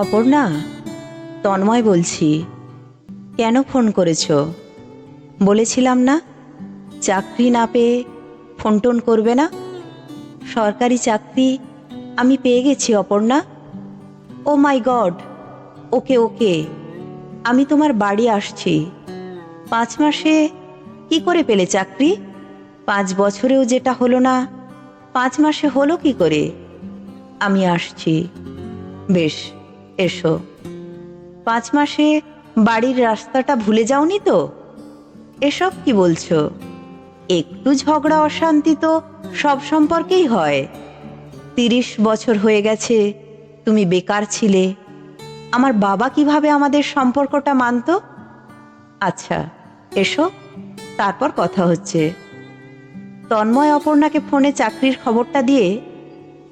অপর্ণা, তন্ময় বলছি, কেন ফোন করেছ? বলেছিলাম না, চাকরি না পেয়ে ফোন টোন করবে না? সরকারি চাকরি আমি পেয়ে গেছি অপর্ণা। ও মাই গড, ওকে ওকে, আমি তোমার বাড়ি আসছি। পাঁচ মাসে কি করে পেলে চাকরি? পাঁচ বছরেও যেটা হলো না, পাঁচ মাসে হলো কি করে? আমি আসছি। বেশ। এসো। পাঁচ মাসে বাড়ির রাস্তাটা ভুলে যাওনি তো? এসব কি বলছো? একটু ঝগড়া অশান্তি তো সব সম্পর্কেই হয়। তিরিশ বছর হয়ে গেছে, তুমি বেকার ছিলে। আমার বাবা কীভাবে আমাদের সম্পর্কটা মানতো? আচ্ছা এসো, তারপর কথা হচ্ছে। তন্ময় অপর্ণাকে ফোনে চাকরির খবরটা দিয়ে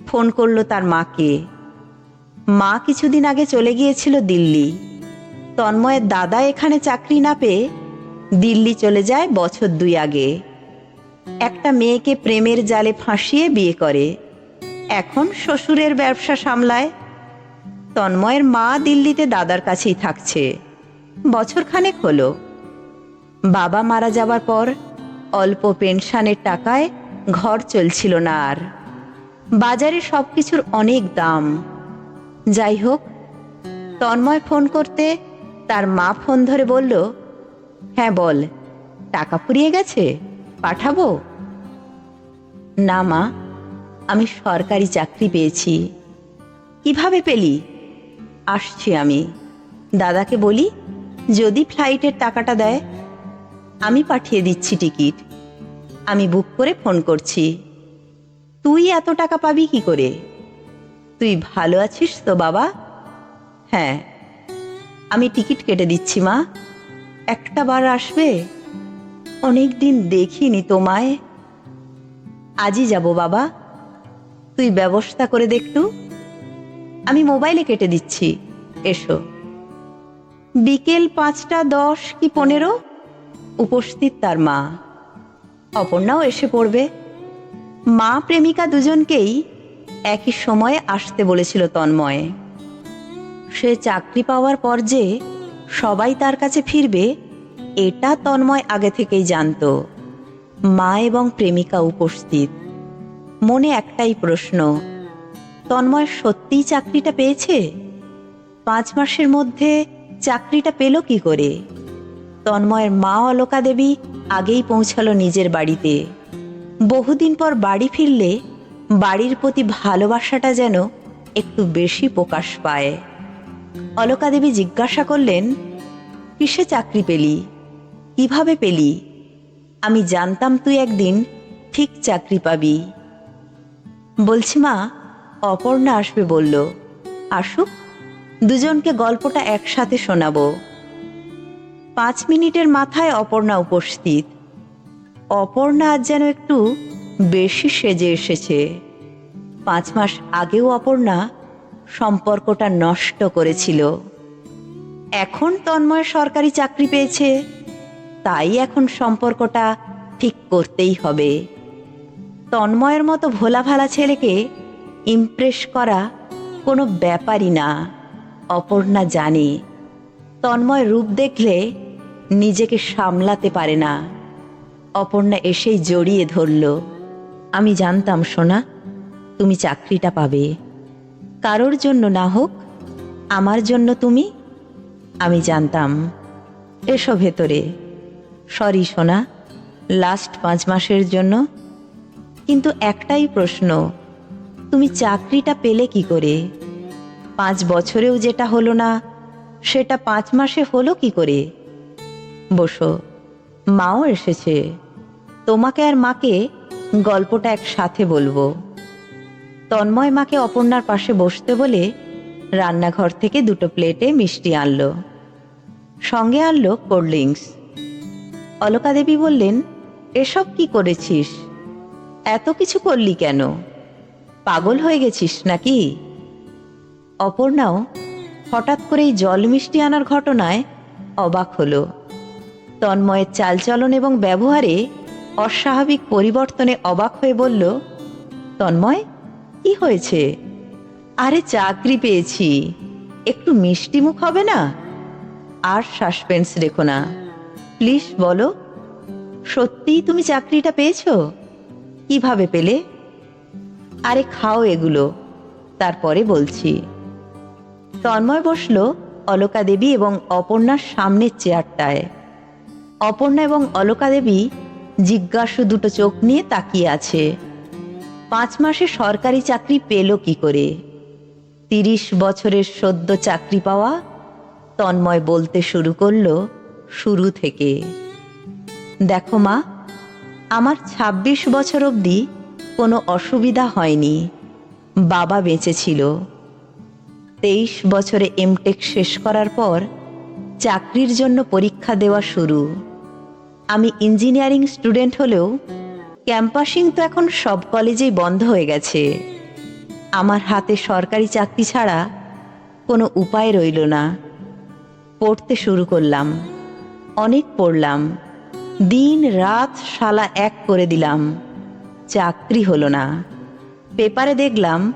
ফোন করল তার মাকে। মা কিছুদিন আগে চলে গিয়েছিল দিল্লি। তন্ময়ের দাদা এখানে চাকরি না পেয়ে দিল্লি চলে যায় বছর দুই আগে। একটা মেয়েকে প্রেমের জালে ফাঁসিয়ে বিয়ে করে। এখন শ্বশুরের ব্যবসা সামলায়। তন্ময়ের মা দিল্লিতে দাদার কাছেই থাকছে। বছরখানেক হলো। বাবা মারা যাবার পর অল্প পেনশনের টাকায় ঘর চলছিল না আর। বাজারে সব কিছুর অনেক দাম। যাই হোক তন্ময় ফোন করতে তার মা ফোন ধরে বলল হ্যাঁ বল, টাকা ফুরিয়ে গেছে? পাঠাবো? না মা, আমি সরকারি চাকরি পেয়েছি। কীভাবে পেলি? আসছি আমি। দাদাকে বলি, যদি ফ্লাইটের টাকাটা দেয়, আমি পাঠিয়ে দিচ্ছি টিকিট। আমি বুক করে ফোন করছি। তুই এত টাকা পাবি কি করে? তুই ভালো আছিস তো, বাবা? হ্যাঁ। আমি টিকিট কেটে দিচ্ছি, মা। একটা বার আসবে? অনেক দিন দেখিনি তোমায়। আজই যাব, বাবা। তুই ব্যবস্থা করে দেখটু আমি মোবাইলে কেটে দিচ্ছি। এসো। বিকেল পাঁচটা দশ কি পনেরো? উপস্থিত তার মা। অপর্ণাও এসে পড়বে। মা, প্রেমিকা দুজনকেই একই সময়ে আসতে বলেছিল তন্ময়। সে চাকরি পাওয়ার পর যে সবাই তার কাছে ফিরবে, এটা তন্ময় আগে থেকেই জানতো। মা এবং প্রেমিকা উপস্থিত। মনে একটাই প্রশ্ন, তন্ময় সত্যিই চাকরিটা পেয়েছে? পাঁচ মাসের মধ্যে চাকরিটা পেল কি করে? তন্ময়ের মা অলকা দেবী আগেই পৌঁছালো নিজের বাড়িতে। বহুদিন পর বাড়ি ফিরলে বাড়ির প্রতি ভালোবাসাটা যেন একটু বেশি প্রকাশ পায়। অলকা দেবী জিজ্ঞাসা করলেন, কিসে চাকরি পেলি? কীভাবে পেলি? আমি জানতাম তুই একদিন ঠিক চাকরি পাবি। বলছি, মা, অপর্ণা আসবে বলল। আসুক, দুজনকে গল্পটা একসাথে শোনাবো। পাঁচ মিনিটের মাথায় অপর্ণা উপস্থিত। অপর্ণা আজ যেন একটু বেশি সেজে এসেছে। পাঁচ মাস আগেও অপর্ণা সম্পর্কটা নষ্ট করেছিল। এখন তন্ময় সরকারি চাকরি পেয়েছে। তাই এখন সম্পর্কটা ঠিক করতেই হবে। তন্ময়ের মতো ভোলা ভালা ছেলেকে ইমপ্রেস করা কোনো ব্যাপারই না, অপর্ণা জানে। তন্ময় রূপ দেখলে নিজেকে সামলাতে পারে না। অপর্ণা এসেই জড়িয়ে ধরল। আমি জানতাম, সোনা, তুমি চাকরিটা পাবে। কারোর জন্য না হোক, আমার জন্য তুমি, আমি জানতাম। এসো ভেতরে। সরি, সোনা লাস্ট পাঁচ মাসের জন্য। কিন্তু একটাই প্রশ্ন, তুমি চাকরিটা পেলে কি করে? পাঁচ বছরেও যেটা হলো না, সেটা পাঁচ মাসে হলো কি করে? বসো, মাও এসেছে। তোমাকে আর মাকে গল্পটা একসাথে বলব। তন্ময় মাকে অপর্ণার পাশে বসতে বলে রান্নাঘর থেকে দুটো প্লেটে মিষ্টি আনলো। সঙ্গে আনলো কোল্ড ড্রিঙ্কস। অলকা দেবী বললেন, এসব কি করেছিস? এত কিছু করলি কেন? পাগল হয়ে গেছিস নাকি? অপর্ণাও হঠাৎ করেই জল মিষ্টি আনার ঘটনায় অবাক হলো। তন্ময়ের চালচলন এবং ব্যবহারে অস্বাভাবিক পরিবর্তনে অবাক হয়ে বলল, তন্ময়, কি হয়েছে? আরে চাকরি পেয়েছি। একটু মিষ্টি মুখ হবে না? আর সাসপেন্স রেখো না। প্লিজ বলো, সত্যিই তুমি চাকরিটা পেয়েছ? কীভাবে পেলে? আরে খাও এগুলো। তারপরে বলছি। তন্ময় বসল অলকা দেবী এবং অপর্ণার সামনের চেয়ারটায়। অপর্ণা এবং অলকা দেবী জিজ্ঞাসু দুটো চোখ নিয়ে তাকিয়ে আছে। পাঁচ মাসে সরকারি চাকরি পেল কি করে? তিরিশ বছরের সদ্য চাকরি পাওয়া তন্ময় বলতে শুরু করল শুরু থেকে। দেখো মা, আমার ২৬ বছর অবধি কোনো অসুবিধা হয়নি। বাবা বেঁচে ছিল। তেইশ বছরে এমটেক শেষ করার পর চাকরির জন্য পরীক্ষা দেওয়া শুরু। আমি ইঞ্জিনিয়ারিং স্টুডেন্ট হলেও ক্যাম্পাসিং তো এখন সব কলেজেই বন্ধ হয়ে গেছে। আমার হাতে সরকারি চাকরি ছাড়া কোনো উপায় রইল না। পড়তে শুরু করলাম। অনেক পড়লাম। দিন রাত শালা এক করে দিলাম। চাকরি হলো না। পেপারে দেখলাম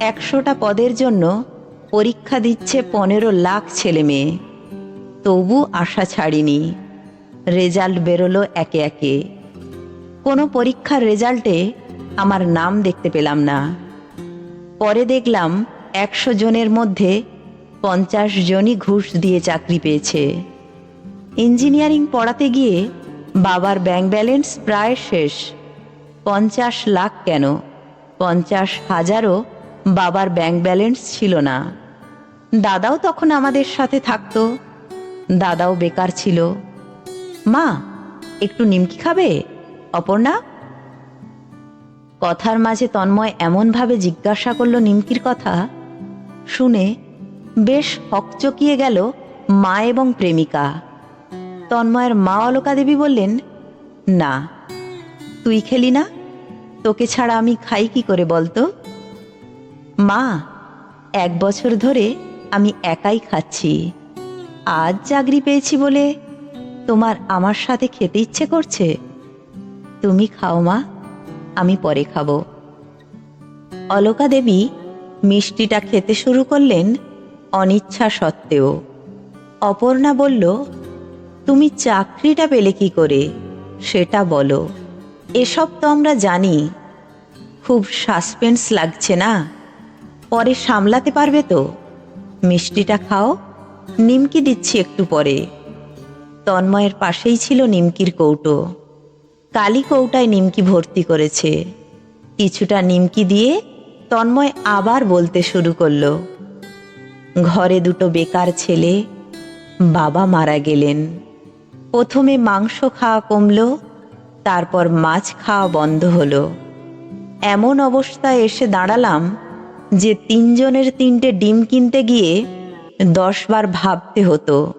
একশোটা পদের জন্য পরীক্ষা দিচ্ছে পনেরো লাখ ছেলে মেয়ে। তবু আশা ছাড়িনি। রেজাল্ট বেরোলো একে একে। কোনো পরীক্ষার রেজাল্টে আমার নাম দেখতে পেলাম না। পরে দেখলাম একশো জনের মধ্যে পঞ্চাশ জনই ঘুষ দিয়ে চাকরি পেয়েছে। ইঞ্জিনিয়ারিং পড়াতে গিয়ে বাবার ব্যাংক ব্যালেন্স প্রায় শেষ। পঞ্চাশ লাখ কেন? পঞ্চাশ হাজারও বাবার ব্যাংক ব্যালেন্স ছিল না। দাদাও তখন আমাদের সাথে থাকতো। দাদাও বেকার ছিল। মা, একটু নিমকি খাবে? অপর্ণা? কথার মাঝে তন্ময় এমনভাবে জিজ্ঞাসা করল নিমকির কথা। শুনে বেশ হকচকিয়ে গেল মা এবং প্রেমিকা। তন্ময়ের মা অলকা দেবী বললেন, না, তুই খেলি না, তোকে ছাড়া আমি খাই কি করে বলতো? মা, এক বছর ধরে আমি একাই খাচ্ছি। আজ চাকরি পেয়েছি বলে তোমার আমার সাথে খেতে ইচ্ছে করছে? তুমি খাও মা, আমি পরে খাব। অলকা দেবী মিষ্টিটা খেতে শুরু করলেন অনিচ্ছা সত্ত্বেও। অপর্ণা বলল, তুমি চাকরিটা পেলে কি করে? সেটা বলো। এসব তো আমরা জানি। খুব সাসপেন্স লাগছে না? পরে সামলাতে পারবে তো? মিষ্টিটা খাও, নিমকি দিচ্ছি একটু পরে। তন্ময়ের পাশেই ছিল নিমকির কৌটো। কালি কৌটায় নিমকি ভর্তি করেছে। কিছুটা নিমকি দিয়ে তন্ময় আবার বলতে শুরু করল, ঘরে দুটো বেকার ছেলে, বাবা মারা গেলেন। প্রথমে মাংস খাওয়া কমল, তারপর মাছ খাওয়া বন্ধ হলো। এমন অবস্থায় এসে দাঁড়ালাম যে তিনজনের তিনটে ডিম কিনতে গিয়ে দশবার ভাবতে হতো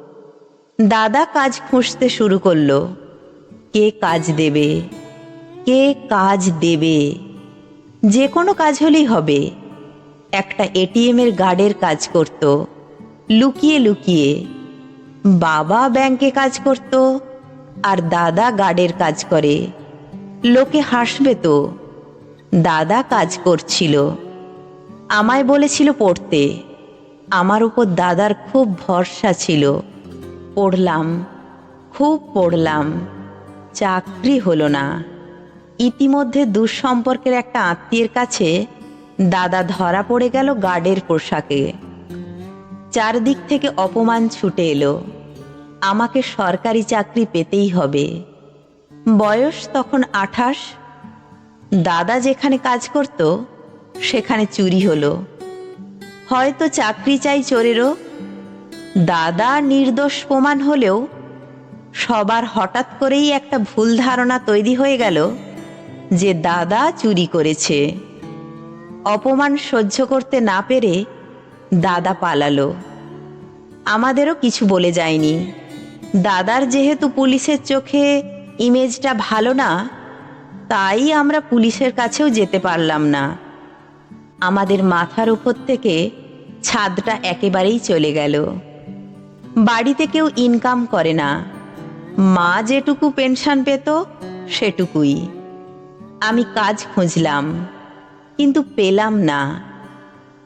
দাদা কাজ খুঁজতে শুরু করল। কে কাজ দেবে? কে কাজ দেবে? যে কোনো কাজ হলেই হবে। একটা এটিএমের গার্ডের কাজ করত। লুকিয়ে লুকিয়ে। বাবা ব্যাংকে কাজ করত আর দাদা গার্ডের কাজ করে। লোকে হাসবে তো। দাদা কাজ করছিল। আমায় বলেছিল পড়তে। আমার উপর দাদার খুব ভরসা ছিল। পড়লাম, খুব পড়লাম। চাকরি হলো না। ইতিমধ্যে দুঃসম্পর্কের একটা আত্মীয়ের কাছে দাদা ধরা পড়ে গেল গার্ডের পোশাকে। চারদিক থেকে অপমান ছুটে এলো। আমাকে সরকারি চাকরি পেতেই হবে। বয়স তখন আঠাশ। দাদা যেখানে কাজ করত, সেখানে চুরি হলো। হয়তো চাকরি চাই চোরেরও দাদা নির্দোষ প্রমাণ হলেও সবার হঠাৎ করেই একটা ভুল ধারণা তৈরি হয়ে গেল যে দাদা চুরি করেছে। অপমান সহ্য করতে না পেরে দাদা পালালো। আমাদেরও কিছু বলে যায়নি। দাদার যেহেতু পুলিশের চোখে ইমেজটা ভালো না, তাই আমরা পুলিশের কাছেও যেতে পারলাম না। আমাদের মাথার উপর থেকে ছাদটা একেবারেই চলে গেল। বাড়িতে কেউ ইনকাম করে না। মা যেটুকু পেনশন পেত, সেটুকুই। আমি কাজ খুঁজলাম, কিন্তু পেলাম না।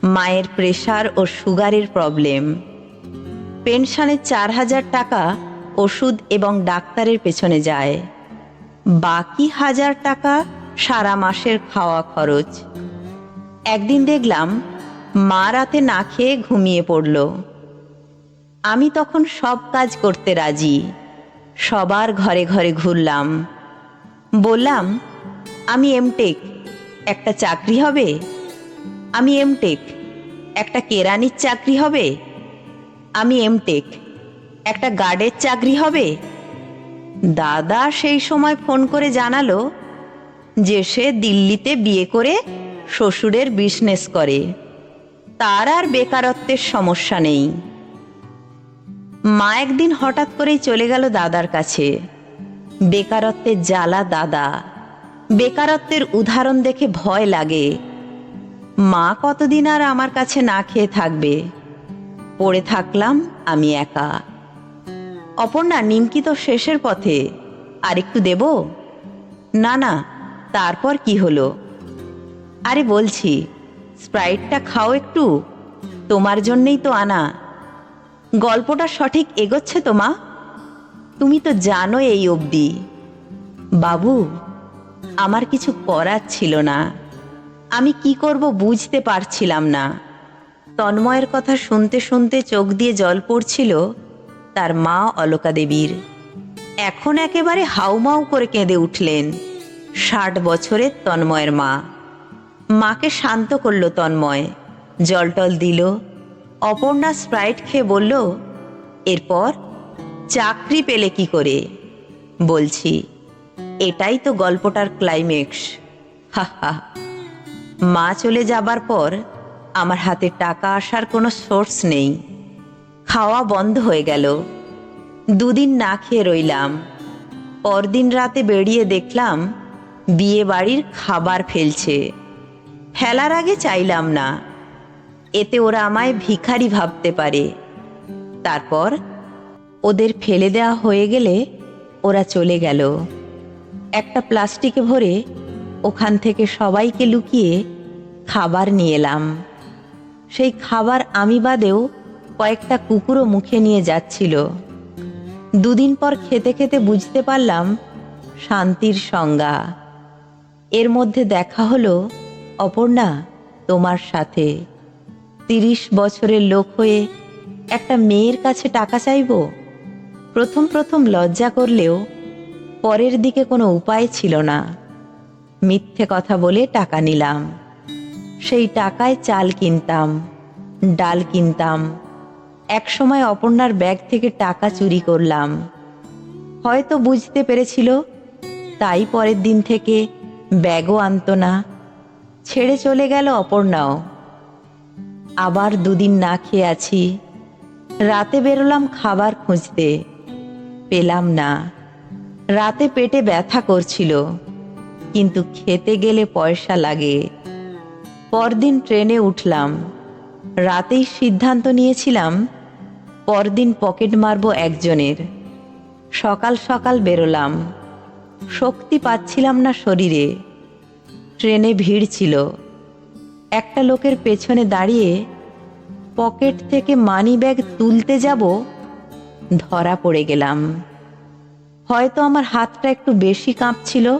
মায়ের প্রেশার ও সুগারের প্রবলেম পেনশনের চার হাজার টাকা ওষুধ এবং ডাক্তারের পেছনে যায়। বাকি হাজার টাকা সারা মাসের খাওয়া খরচ। একদিন দেখলাম, মা রাতে না খেয়ে ঘুমিয়ে পড়ল। আমি তখন সব কাজ করতে রাজি। সবার ঘরে ঘরে ঘুরলাম। বললাম, আমি এমটেক একটা চাকরি হবে? আমি এমটেক একটা কেরানির চাকরি হবে? আমি এমটেক একটা গার্ডের চাকরি হবে? দাদা সেই সময় ফোন করে জানালো যে সে দিল্লিতে বিয়ে করে শ্বশুরের বিজনেস করে। তার আর বেকারত্বের সমস্যা নেই। মা একদিন হঠাৎ করেই চলে গেল দাদার কাছে। বেকারত্বের জ্বালা দাদা। বেকারত্বের উদাহরণ দেখে ভয় লাগে। মা কতদিন আর আমার কাছে না খেয়ে থাকবে? পড়ে থাকলাম আমি একা। অপর্ণা, নিমকি তো শেষের পথে। আর একটু দেব? না না, তারপর কি হলো? আরে বলছি, স্প্রাইটটা খাও একটু। তোমার জন্যেই তো আনা। গল্পটা সঠিক এগোচ্ছে তো, মা? তুমি তো জানো এই অবধি। বাবু, আমার কিছু করার ছিল না। আমি কি করব বুঝতে পারছিলাম না। তন্ময়ের কথা শুনতে শুনতে চোখ দিয়ে জল পড়ছিল তার মা অলকা দেবীর। এখন একেবারে হাউমাউ করে কেঁদে উঠলেন ষাট বছরের তন্ময়ের মা। মাকে শান্ত করল তন্ময় জলটল দিল অপর্ণা স্প্রাইট খেয়ে বলল, এরপর চাকরি পেলে কি করে? বলছি, এটাই তো গল্পটার ক্লাইম্যাক্স হা মা চলে যাবার পর আমার হাতে টাকা আসার কোনো সোর্স নেই। খাওয়া বন্ধ হয়ে গেল। দুদিন না খেয়ে রইলাম। পরদিন রাতে বেরিয়ে দেখলাম বিয়ে বাড়ির খাবার ফেলছে। ফেলার আগে চাইলাম না। এতে ওরা আমায় ভিখারি ভাবতে পারে। তারপর ওদের ফেলে দেওয়া হয়ে গেলে ওরা চলে গেল। একটা প্লাস্টিকে ভরে ওখান থেকে সবাইকে লুকিয়ে খাবার নিয়ে এলাম। সেই খাবার আমি বাদেও কয়েকটা কুকুরও মুখে নিয়ে যাচ্ছিল। দুদিন পর খেতে খেতে বুঝতে পারলাম শান্তির সংজ্ঞা। এর মধ্যে দেখা হলো, অপর্ণা, তোমার সাথে। তিরিশ বছরের লোক হয়ে একটা মেয়ের কাছে টাকা চাইব? প্রথম প্রথম লজ্জা করলেও পরের দিকে কোনো উপায় ছিল না। মিথ্যে কথা বলে টাকা নিলাম। সেই টাকায় চাল কিনতাম, ডাল কিনতাম। একসময় অপর্ণার ব্যাগ থেকে টাকা চুরি করলাম। হয়তো বুঝতে পেরেছিল, তাই পরের দিন থেকে ব্যাগও আনতো না। ছেড়ে চলে গেল অপর্ণাও। আবার দুদিন না খেয়ে আছি। রাতে বেরোলাম খাবার খুঁজতে। পেলাম না। রাতে পেটে ব্যথা করছিল। কিন্তু খেতে গেলে পয়সা লাগে। পরদিন ট্রেনে উঠলাম। রাতেই সিদ্ধান্ত নিয়েছিলাম, পরদিন পকেট মারবো একজনের। সকাল সকাল বেরোলাম। শক্তি পাচ্ছিলাম না শরীরে। ট্রেনে ভিড় ছিল। একটা লোকের পেছনে দাঁড়িয়ে পকেট থেকে মানি ব্যাগ তুলতে যাব, ধরা পড়ে গেলাম। হয়তো আমার হাতটা একটু বেশি কাঁপছিল।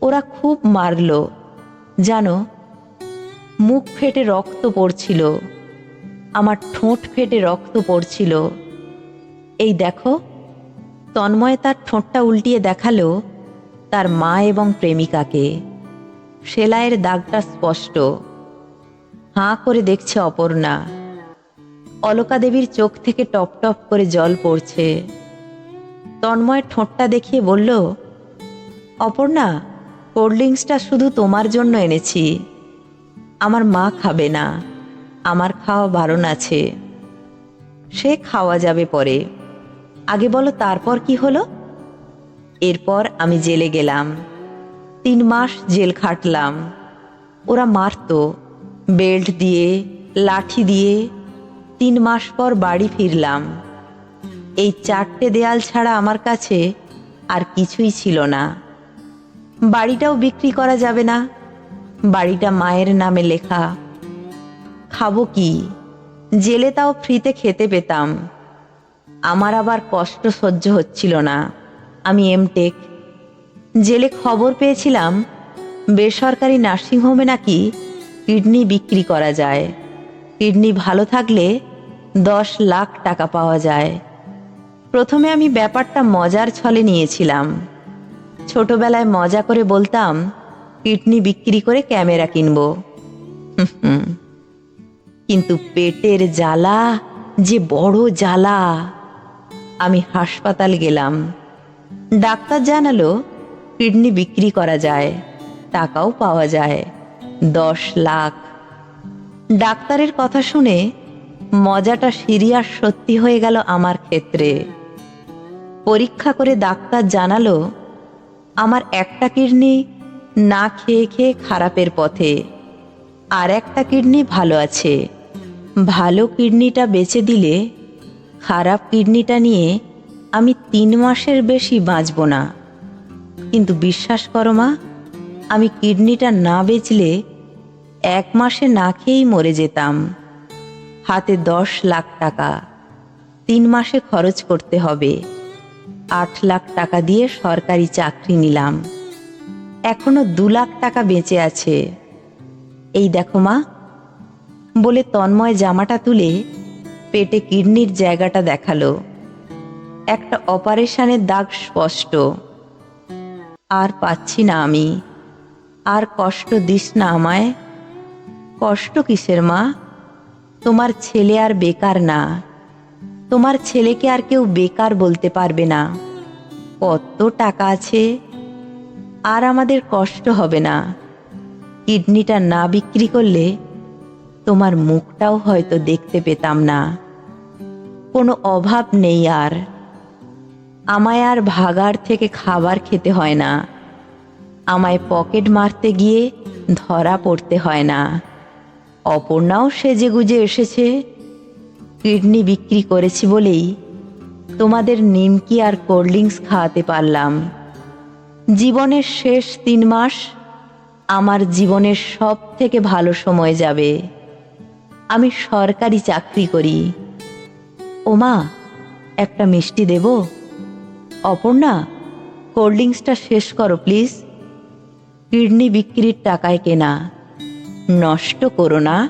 ওরা খুব মারল। জানো, মুখ ফেটে রক্ত পড়ছিল। আমার ঠোঁট ফেটে রক্ত পড়ছিল। এই দেখো, তন্ময় তার ঠোঁটটা উল্টিয়ে দেখাল তার মা এবং প্রেমিকাকে। সেলাইয়ের দাগটা স্পষ্ট। হাঁ করে দেখছে অপর্ণা। অলকা দেবীর চোখ থেকে টপ টপ করে জল পড়ছে। তন্ময় ঠোঁটটা দেখিয়ে বলল, অপর্ণা, কোল্ড ড্রিঙ্কসটা শুধু তোমার জন্য এনেছি। আমার মা খাবে না। আমার খাওয়া বারণ আছে। সে খাওয়া যাবে পরে। আগে বলো তারপর কি হলো? এরপর আমি জেলে গেলাম। তিন মাস জেল খাটলাম। ওরা মারতো, বেল্ট দিয়ে, লাঠি দিয়ে, তিন মাস পর বাড়ি ফিরলাম। এই চারটে দেয়াল ছাড়া আমার কাছে আর কিছুই ছিল না। বাড়িটাও বিক্রি করা যাবে না। বাড়িটা মায়ের নামে লেখা। খাব কি? জেলে তাও ফ্রিতে খেতে পেতাম। আমার আবার কষ্ট সহ্য হচ্ছিল না। আমি এমটেক জেলে খবর পেয়েছিলাম, বেসরকারি নার্সিংহোমে নাকি কিডনি বিক্রি করা যায়। কিডনি ভালো থাকলে দশ লাখ টাকা পাওয়া যায়। প্রথমে আমি ব্যাপারটা মজার ছলে নিয়েছিলাম। ছোটবেলায় মজা করে বলতাম, কিডনি বিক্রি করে ক্যামেরা কিনবো। কিন্তু পেটের জ্বালা, যে বড় জ্বালা। আমি হাসপাতাল গেলাম। ডাক্তার জানালো কিডনি বিক্রি করা যায়, টাকাও পাওয়া যায়, দশ লাখ। ডাক্তারের কথা শুনে মজাটা সিরিয়াস সত্যি হয়ে গেল আমার ক্ষেত্রে। পরীক্ষা করে ডাক্তার জানালো, আমার একটা কিডনি না খেয়ে খেয়ে খারাপের পথে, আর একটা কিডনি ভালো আছে। ভালো কিডনিটা বেচে দিলে খারাপ কিডনিটা নিয়ে আমি তিন মাসের বেশি বাঁচব না। কিন্তু বিশ্বাস করো মা, আমি কিডনিটা না বেচলে এক মাসে না খেয়েই মরে যেতাম। হাতে দশ লাখ টাকা। তিন মাসে খরচ করতে হবে। আট লাখ টাকা দিয়ে সরকারি চাকরি নিলাম। এখনও দু লাখ টাকা বেঁচে আছে। এই দেখো মা, বলে তন্ময় জামাটা তুলে পেটে কিডনির জায়গাটা দেখাল। একটা অপারেশনের দাগ স্পষ্ট। আর পাচ্ছি না আমি। আর কষ্ট দিস না আমায়। কষ্ট কিসের মা? তোমার ছেলে আর বেকার না। তোমার ছেলেকে আর কেউ বেকার বলতে পারবে না। কত টাকা আছে। আর আমাদের কষ্ট হবে না। কিডনিটা না বিক্রি করলে তোমার মুখটাও হয়তো দেখতে পেতাম না। কোনো অভাব নেই আর। আমায় আর ভাগার থেকে খাবার খেতে হয় না। আমায় পকেট মারতে গিয়ে ধরা পড়তে হয় না। অপর্ণাও সেজে গুজে এসেছে। কিডনি বিক্রি করেছি বলেই তোমাদের নিমকি আর কোল্ড ড্রিঙ্কস খাওয়াতে পারলাম। জীবনের শেষ তিন মাস আমার জীবনের সব থেকে ভালো সময় যাবে। আমি সরকারি চাকরি করি। ওমা, একটা মিষ্টি দেব? অপর্ণা কোল্ড ড্রিঙ্কসটা শেষ করো প্লিজ কিডনি বিক্রির টাকায় কেনা। নষ্ট করো না।